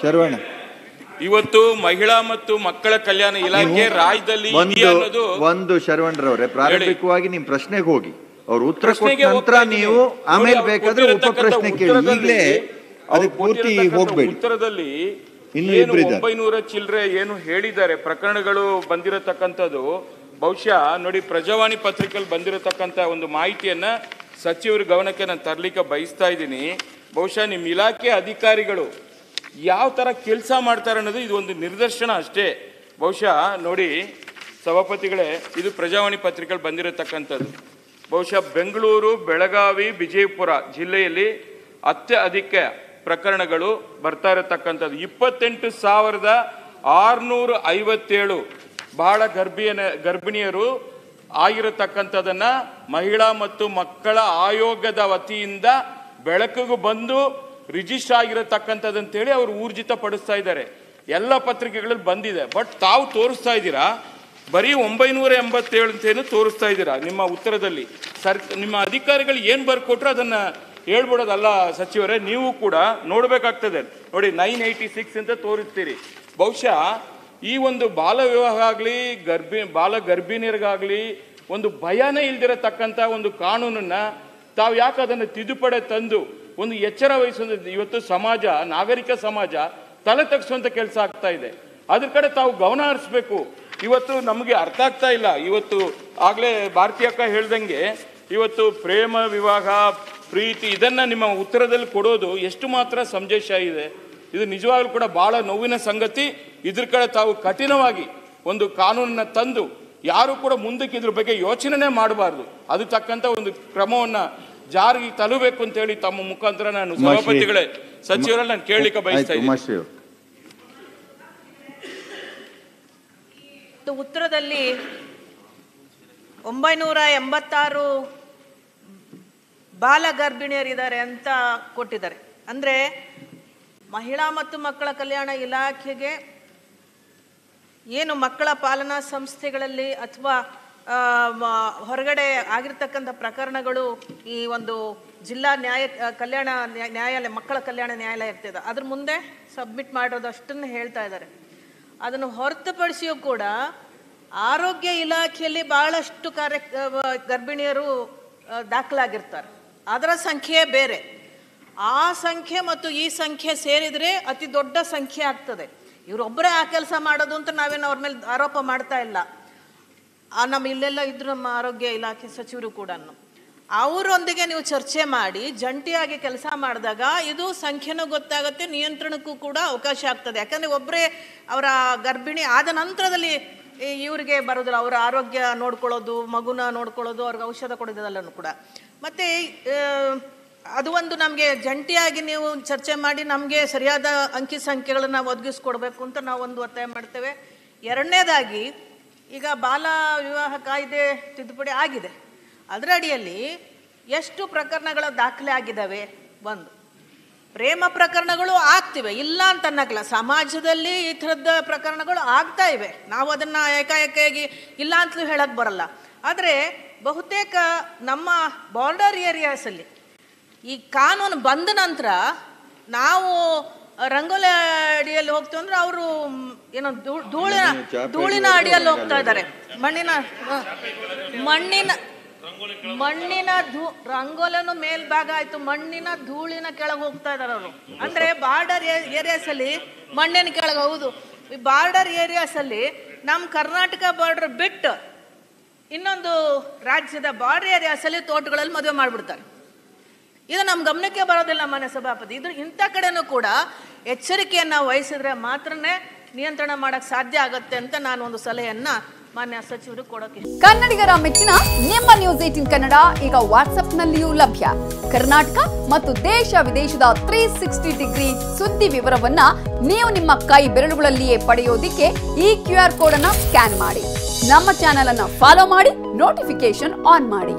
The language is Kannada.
ಶರವಣ ಇವತ್ತು ಮಹಿಳಾ ಮತ್ತು ಮಕ್ಕಳ ಕಲ್ಯಾಣ ಇಲಾಖೆ ರಾಜ್ಯದಲ್ಲಿ ಒಂದು ಒಂದು ಶರವಣರವ್ರೆ ಪ್ರಾರಂಭಿಕವಾಗಿ ನಿಮ್ ಪ್ರಶ್ನೆಗೆ ಹೋಗಿ. ಅವ್ರು ಉತ್ತರ ಕೊಟ್ಟ ನಂತರ ನೀವು ಆಮೇಲೆ ಬೇಕಾದ್ರೆ ಉಪ ಪ್ರಶ್ನೆ ಕೇಳಿ. ಈಗಲೇ ಅದಕ್ಕೆ ಪೂರ್ತಿ ಹೋಗ್ಬೇಡಿ. ಉತ್ತರದಲ್ಲಿ ಇನ್ನು ಏನು ಒಂಬೈನೂರ ಚಿಲ್ಲರೆ ಏನು ಹೇಳಿದ್ದಾರೆ ಪ್ರಕರಣಗಳು ಬಂದಿರತಕ್ಕಂಥದ್ದು. ಬಹುಶಃ ನೋಡಿ ಪ್ರಜಾವಾಣಿ ಪತ್ರಿಕೆಯಲ್ಲಿ ಬಂದಿರತಕ್ಕಂಥ ಒಂದು ಮಾಹಿತಿಯನ್ನ ಸಚಿವರ ಗಮನಕ್ಕೆ ನಾನು ತರಲಿಕ್ಕೆ ಬಯಸ್ತಾ ಇದ್ದೀನಿ. ಬಹುಶಃ ನಿಮ್ಮ ಇಲಾಖೆ ಅಧಿಕಾರಿಗಳು ಯಾವ ಥರ ಕೆಲಸ ಮಾಡ್ತಾರೆ ಅನ್ನೋದು ಇದು ಒಂದು ನಿದರ್ಶನ ಅಷ್ಟೇ. ಬಹುಶಃ ನೋಡಿ, ಸಭಾಪತಿಗಳೇ, ಇದು ಪ್ರಜಾವಾಣಿ ಪತ್ರಿಕೆಯಲ್ಲಿ ಬಂದಿರತಕ್ಕಂಥದ್ದು. ಬಹುಶಃ ಬೆಂಗಳೂರು, ಬೆಳಗಾವಿ, ವಿಜಯಪುರ ಜಿಲ್ಲೆಯಲ್ಲಿ ಅತ್ಯಧಿಕ ಪ್ರಕರಣಗಳು ಬರ್ತಾ ಇರತಕ್ಕಂಥದ್ದು. ಇಪ್ಪತ್ತೆಂಟು ಸಾವಿರದ ಆರುನೂರ ಐವತ್ತೇಳು ಬಹಳ ಗರ್ಭಿಣಿಯ ಗರ್ಭಿಣಿಯರು ಆಗಿರತಕ್ಕಂಥದ್ದನ್ನು ಮಹಿಳಾ ಮತ್ತು ಮಕ್ಕಳ ಆಯೋಗದ ವತಿಯಿಂದ ಬೆಳಕಿಗೂ ಬಂದು ರಿಜಿಸ್ಟರ್ ಆಗಿರತಕ್ಕಂಥದ್ದಂತೇಳಿ ಅವರು ಊರ್ಜಿತ ಪಡಿಸ್ತಾ ಇದ್ದಾರೆ. ಎಲ್ಲ ಪತ್ರಿಕೆಗಳಲ್ಲಿ ಬಂದಿದೆ. ಬಟ್ ತಾವು ತೋರಿಸ್ತಾ ಇದ್ದೀರಾ? ಬರೀ ಒಂಬೈನೂರ ಎಂಬತ್ತೇಳು ಅಂತೇನು ತೋರಿಸ್ತಾ ಇದ್ದೀರಾ ನಿಮ್ಮ ಉತ್ತರದಲ್ಲಿ? ಸರ್, ನಿಮ್ಮ ಅಧಿಕಾರಿಗಳು ಏನು ಬರ್ಕೊಟ್ರು ಅದನ್ನು ಹೇಳ್ಬಿಡೋದಲ್ಲ ಸಚಿವರೇ, ನೀವು ಕೂಡ ನೋಡಬೇಕಾಗ್ತದೆ. ನೋಡಿ, ನೈನ್ ಏಯ್ಟಿ ಸಿಕ್ಸ್ ಅಂತ ತೋರಿಸ್ತೀರಿ. ಬಹುಶಃ ಈ ಒಂದು ಬಾಲ ವಿವಾಹ ಆಗಲಿ, ಗರ್ಭಿ, ಬಾಲ ಗರ್ಭಿಣಿಯರಿಗಾಗಲಿ ಒಂದು ಭಯನೇ ಇಲ್ದಿರತಕ್ಕಂಥ ಒಂದು ಕಾನೂನನ್ನು ತಾವು ಯಾಕೆ ಅದನ್ನು ತಿದ್ದುಪಡೆ ತಂದು ಒಂದು ಎಚ್ಚರ ವಹಿಸುವಂಥದ್ದು ಇವತ್ತು ಸಮಾಜ, ನಾಗರಿಕ ಸಮಾಜ ತಲೆ ತಗ್ಸುವಂತ ಕೆಲಸ ಆಗ್ತಾ ಇದೆ. ಅದ್ರ ಕಡೆ ತಾವು ಗಮನ ಹರಿಸ್ಬೇಕು. ಇವತ್ತು ನಮಗೆ ಅರ್ಥ ಆಗ್ತಾ ಇಲ್ಲ. ಇವತ್ತು ಆಗ್ಲೇ ಭಾರತೀಯ ಅಕ್ಕ ಹೇಳ್ದಂಗೆ ಇವತ್ತು ಪ್ರೇಮ, ವಿವಾಹ, ಪ್ರೀತಿ ಇದನ್ನ ನಿಮ್ಮ ಉತ್ತರದಲ್ಲಿ ಕೊಡೋದು ಎಷ್ಟು ಮಾತ್ರ ಸಂದೇಶ ಇದೆ. ಇದು ನಿಜವಾಗ್ಲೂ ಕೂಡ ಬಹಳ ನೋವಿನ ಸಂಗತಿ. ಇದ್ರ ಕಡೆ ತಾವು ಕಠಿಣವಾಗಿ ಒಂದು ಕಾನೂನನ್ನ ತಂದು ಯಾರು ಕೂಡ ಮುಂದಕ್ಕೆ ಇದ್ರ ಬಗ್ಗೆ ಯೋಚನೆ ಮಾಡಬಾರ್ದು. ಅದು ತಕ್ಕಂಥ ಒಂದು ಕ್ರಮವನ್ನ ಜಾರಿಗೆ ತಲುಬೇಕು ಅಂತ ಹೇಳಿ ತಮ್ಮ ಮುಖಾಂತರ ನಾನು. ಸಭಾಪತಿಗಳೇ ಸಚಿವರಲ್ಲಿ ನಾನು ಕೇಳಲಿಕ್ಕೆ ಬಯಸ್ತಾ ಇದ್ದೀನಿ ಉತ್ತರದಲ್ಲಿ ಒಂಬೈನೂರ ಎಂಬತ್ತಾರು ಬಾಲ ಗರ್ಭಿಣಿಯರಿದ್ದಾರೆ ಅಂತ ಕೊಟ್ಟಿದ್ದಾರೆ ಅಂದ್ರೆ ಮಹಿಳಾ ಮತ್ತು ಮಕ್ಕಳ ಕಲ್ಯಾಣ ಇಲಾಖೆಗೆ ಏನು ಮಕ್ಕಳ ಪಾಲನಾ ಸಂಸ್ಥೆಗಳಲ್ಲಿ ಅಥವಾ ಹೊರಗಡೆ ಆಗಿರ್ತಕ್ಕಂಥ ಪ್ರಕರಣಗಳು ಈ ಒಂದು ಜಿಲ್ಲಾ ನ್ಯಾಯ ಕಲ್ಯಾಣ ನ್ಯಾಯಾಲಯ, ಮಕ್ಕಳ ಕಲ್ಯಾಣ ನ್ಯಾಯಾಲಯ ಇರ್ತದೆ. ಅದ್ರ ಮುಂದೆ ಸಬ್ಮಿಟ್ ಮಾಡೋದಷ್ಟನ್ನು ಹೇಳ್ತಾ ಇದ್ದಾರೆ. ಅದನ್ನು ಹೊರತುಪಡಿಸಿಯೂ ಕೂಡ ಆರೋಗ್ಯ ಇಲಾಖೆಯಲ್ಲಿ ಬಹಳಷ್ಟು ಕಾರ್ಯ ಗರ್ಭಿಣಿಯರು ದಾಖಲಾಗಿರ್ತಾರೆ. ಅದರ ಸಂಖ್ಯೆ ಬೇರೆ. ಆ ಸಂಖ್ಯೆ ಮತ್ತು ಈ ಸಂಖ್ಯೆ ಸೇರಿದರೆ ಅತಿ ದೊಡ್ಡ ಸಂಖ್ಯೆ ಆಗ್ತದೆ. ಇವರೊಬ್ಬರೇ ಆ ಕೆಲಸ ಮಾಡೋದು ಅಂತ ನಾವೇನು ಅವ್ರ ಮೇಲೆ ಆರೋಪ ಮಾಡ್ತಾ ಇಲ್ಲ. ನಮ್ಮ ಇಲ್ಲೆಲ್ಲ ಇದ್ರು ನಮ್ಮ ಆರೋಗ್ಯ ಇಲಾಖೆ ಸಚಿವರು ಕೂಡ ಅವರೊಂದಿಗೆ ನೀವು ಚರ್ಚೆ ಮಾಡಿ, ಜಂಟಿಯಾಗಿ ಕೆಲಸ ಮಾಡಿದಾಗ ಇದು ಸಂಖ್ಯೆನೂ ಗೊತ್ತಾಗುತ್ತೆ, ನಿಯಂತ್ರಣಕ್ಕೂ ಕೂಡ ಅವಕಾಶ ಆಗ್ತದೆ. ಯಾಕಂದ್ರೆ ಒಬ್ಬರೇ ಅವರ ಗರ್ಭಿಣಿ ಆದ ನಂತರದಲ್ಲಿ ಇವರಿಗೆ ಬರೋದಿಲ್ಲ. ಅವರ ಆರೋಗ್ಯ ನೋಡ್ಕೊಳ್ಳೋದು, ಮಗುನ ನೋಡ್ಕೊಳ್ಳೋದು, ಅವ್ರಿಗೆ ಔಷಧ ಕೊಡೋದೆಲ್ಲನೂ ಕೂಡ. ಮತ್ತು ಅದು ಒಂದು ನಮಗೆ ಜಂಟಿಯಾಗಿ ನೀವು ಚರ್ಚೆ ಮಾಡಿ ನಮಗೆ ಸರಿಯಾದ ಅಂಕಿ ಸಂಖ್ಯೆಗಳನ್ನು ಒದಗಿಸ್ಕೊಡ್ಬೇಕು ಅಂತ ನಾವು ಒಂದು ಒತ್ತಾಯ ಮಾಡ್ತೇವೆ. ಎರಡನೇದಾಗಿ ಈಗ ಬಾಲ ವಿವಾಹ ಕಾಯ್ದೆ ತಿದ್ದುಪಡಿ ಆಗಿದೆ. ಅದರ ಅಡಿಯಲ್ಲಿ ಎಷ್ಟು ಪ್ರಕರಣಗಳ ದಾಖಲೆ ಆಗಿದ್ದಾವೆ ಒಂದು ಪ್ರೇಮ ಪ್ರಕರಣಗಳು ಆಗ್ತಿವೆ, ಇಲ್ಲ ಅಂತ ಅನ್ನಕ್ಕಲ್ಲ. ಸಮಾಜದಲ್ಲಿ ಈ ಥರದ ಪ್ರಕರಣಗಳು ಆಗ್ತಾ ಇವೆ. ನಾವು ಅದನ್ನು ಏಕಾಏಕಿಯಾಗಿ ಇಲ್ಲ ಅಂತಲೂ ಹೇಳಕ್ಕೆ ಬರಲ್ಲ. ಆದರೆ ಬಹುತೇಕ ನಮ್ಮ ಬಾರ್ಡರ್ ಏರಿಯಾಸಲ್ಲಿ ಈ ಕಾನೂನು ಬಂದ ನಂತರ ನಾವು ರಂಗೋಲಿ ಅಡಿಯಲ್ಲಿ ಹೋಗ್ತೀವಿ ಅಂದ್ರೆ ಅವರು ಏನೋ ಧೂಳಿನ ಧೂಳಿನ ಅಡಿಯಲ್ಲಿ ಹೋಗ್ತಾ ಇದ್ದಾರೆ. ಮಣ್ಣಿನ ಮಣ್ಣಿನ ಮಣ್ಣಿನ ಧೂ ರಂಗೋಲನು ಮೇಲ್ಭಾಗ ಆಯ್ತು ಮಣ್ಣಿನ ಧೂಳಿನ ಕೆಳಗೆ ಹೋಗ್ತಾ ಇದಾರೆ ಅವರು. ಅಂದ್ರೆ ಬಾರ್ಡರ್ ಏರಿಯಾಸ್ ಅಲ್ಲಿ ಮಣ್ಣಿನ ಕೆಳಗೆ ಹೌದು. ಈ ಬಾರ್ಡರ್ ಏರಿಯಾಸ್ ಅಲ್ಲಿ ನಮ್ಮ ಕರ್ನಾಟಕ ಬಾರ್ಡರ್ ಬಿಟ್ಟು ಇನ್ನೊಂದು ರಾಜ್ಯದ ಬಾರ್ಡರ್ ಏರಿಯಾಸ್ ಅಲ್ಲಿ ತೋಟಗಳಲ್ಲಿ ಮದುವೆ ಮಾಡ್ಬಿಡ್ತಾರೆ. ಇದು ನಮ್ಮ ಗಮನಕ್ಕೆ ಬರೋದಿಲ್ಲ ಮಾನ್ಯ ಸಭಾಪತಿ. ಇದು ಇಂಥ ಕಡೆನೂ ಕೂಡ ಎಚ್ಚರಿಕೆಯನ್ನು ವಹಿಸಿದ್ರೆ ಮಾತ್ರನೇ ನಿಯಂತ್ರಣ ಮಾಡೋಕ್ಕೆ ಸಾಧ್ಯ ಆಗುತ್ತೆ ಅಂತ ನಾನು ಒಂದು ಸಲಹೆಯನ್ನ ಮಾನ್ಯ ಸಚಿವರು ಕೊಡೋಕೆ ಕನ್ನಡಿಗರ ಮೆಚ್ಚಿನ ನಿಮ್ಮ ನ್ಯೂಸ್ ಏಟಿನ್ ಕನ್ನಡ ಈಗ ವಾಟ್ಸ್ಆಪ್ನಲ್ಲಿಯೂ ಲಭ್ಯ. ಕರ್ನಾಟಕ ಮತ್ತು ದೇಶ ವಿದೇಶದ ತ್ರೀ ಸಿಕ್ಸ್ಟಿ ಡಿಗ್ರಿ ಸುದ್ದಿ ವಿವರವನ್ನ ನೀವು ನಿಮ್ಮ ಕೈ ಬೆರಳುಗಳಲ್ಲಿಯೇ ಪಡೆಯೋದಿಕ್ಕೆ ಈ ಕ್ಯೂ ಆರ್ ಕೋಡ್ ಅನ್ನ ಸ್ಕ್ಯಾನ್ ಮಾಡಿ. ನಮ್ಮ ಚಾನೆಲ್ ಅನ್ನ ಫಾಲೋ ಮಾಡಿ ನೋಟಿಫಿಕೇಶನ್ ಆನ್ ಮಾಡಿ.